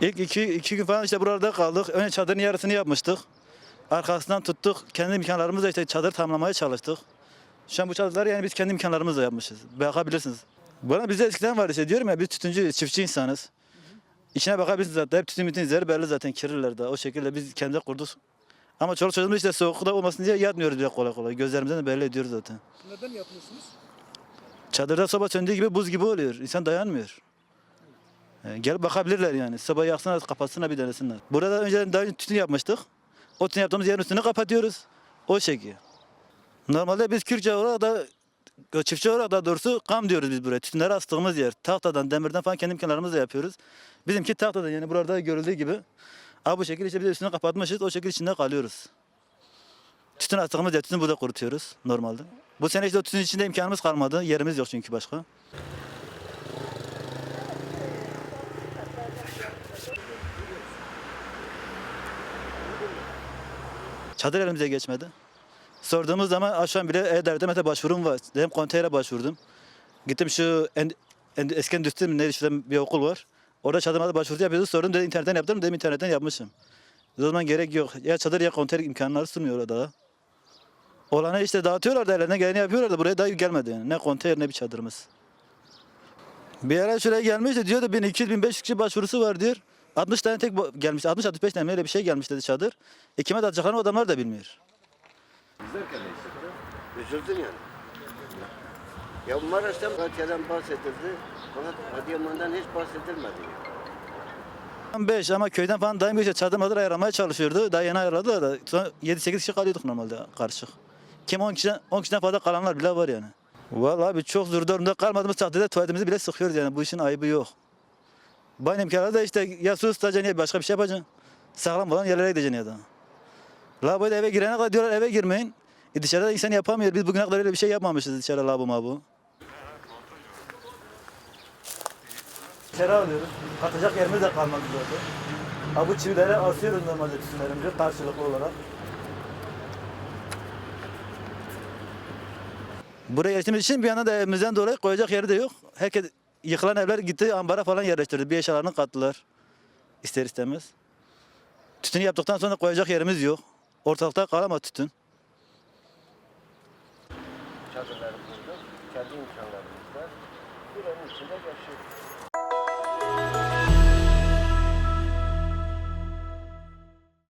İlk iki, iki gün falan işte burada kaldık. Önce çadırın yarısını yapmıştık. Arkasından tuttuk. Kendi imkanlarımızla işte çadır tamamlamaya çalıştık. Şu an bu çadırları yani biz kendi imkanlarımızla yapmışız. Bakabilirsiniz. Bana bizde eskiden var işte diyorum ya biz tütüncü, çiftçi insanız. İçine bakabilirsiniz zaten. Hep tütün bütün izleri belli zaten kirliler de. O şekilde biz kendi kurduk. Ama çoluk çocuğumuz işte soğukta olmasın diye yatmıyoruz bile kolay kolay. Gözlerimizden de belli ediyoruz zaten. Neden yapmıyorsunuz? Çadırda soba söndüğü gibi buz gibi oluyor. İnsan dayanmıyor. Yani gelip bakabilirler yani. Soba yaksınlar, kapatsınlar bir denesinler. Burada önceden daha önce tütün yapmıştık. O tütün yaptığımız yerin üstünü kapatıyoruz. O şekil. Normalde biz Kürtçe olarak da çiftçi olarak da doğrusu kam diyoruz biz buraya. Tütünleri astığımız yer. Tahtadan, demirden falan kendi imkanlarımızla yapıyoruz. Bizimki tahtadan yani burada görüldüğü gibi. Ama bu şekilde işte biz üstünü kapatmışız. O şekilde içinde kalıyoruz. Tütün attığımız yer, tütünü burada kurutuyoruz normalde. Bu sene işte o tütün içinde imkanımız kalmadı. Yerimiz yok çünkü başka. Çadır elimize geçmedi. Sorduğumuz zaman "Aa, şu an bile E-Devlet'e başvurum var. Dedim konteynere başvurdum. Gittim şu en, en, eski endüstri mi ne işte bir okul var. Orada çadırmada başvuru yapıyordu. Sordum dedi internetten yaptım. Dedim internetten yapmışım. O zaman gerek yok. Ya çadır ya konteyner imkanları sunmuyor orada. da. Olanı işte dağıtıyorlar da ellerine geleni yapıyorlar da buraya dahi gelmedi yani. Ne konteyner ne bir çadırımız. Bir ara şuraya gelmişti diyor da 1200-1500 kişi başvurusu var diyor. 60 tane tek gelmiş. 60-65 tane öyle bir şey gelmiş dedi çadır. E kime dağıtacaklarını o adamlar da bilmiyor. İzlerken de işte. Üzüldüm yani. Ya Maraş'tan Malatya'dan bahsedildi. Fakat Adıyaman'dan hiç bahsedilmedi. 5 ama köyden falan daim geçiyor. Çadır madır ayarlamaya çalışıyordu. Daha yeni ayarladılar da. Sonra 7-8 kişi kalıyorduk normalde karışık. Kim 10 kişiden, 10 kişiden fazla kalanlar bile var yani. Vallahi abi çok zor durumda kalmadığımız takdirde tuvaletimizi bile sıkıyoruz yani. Bu işin ayıbı yok. Bayram imkanları da işte ya su ısıtacaksın ya başka bir şey yapacaksın. Sağlam olan yerlere gideceksin ya da. Lavaboya da eve girene kadar diyorlar eve girmeyin. E dışarıda insan yapamıyor. Biz bugüne kadar öyle bir şey yapmamışız dışarıda lavabo mabu. İçeri alıyoruz. Atacak yerimiz de kalmadı zaten. Ha bu çivileri asıyoruz normalde tütünlerimizi karşılıklı olarak. Buraya geçtiğimiz için bir yandan da evimizden dolayı koyacak yeri de yok. Herkes yıkılan evler gitti ambara falan yerleştirdi. Bir eşyalarını kattılar. İster istemez. Tütünü yaptıktan sonra koyacak yerimiz yok. Ortalıkta kalamaz tütün. Çadırlarımızda, kendi imkanlarımızda bir içinde yaşıyoruz.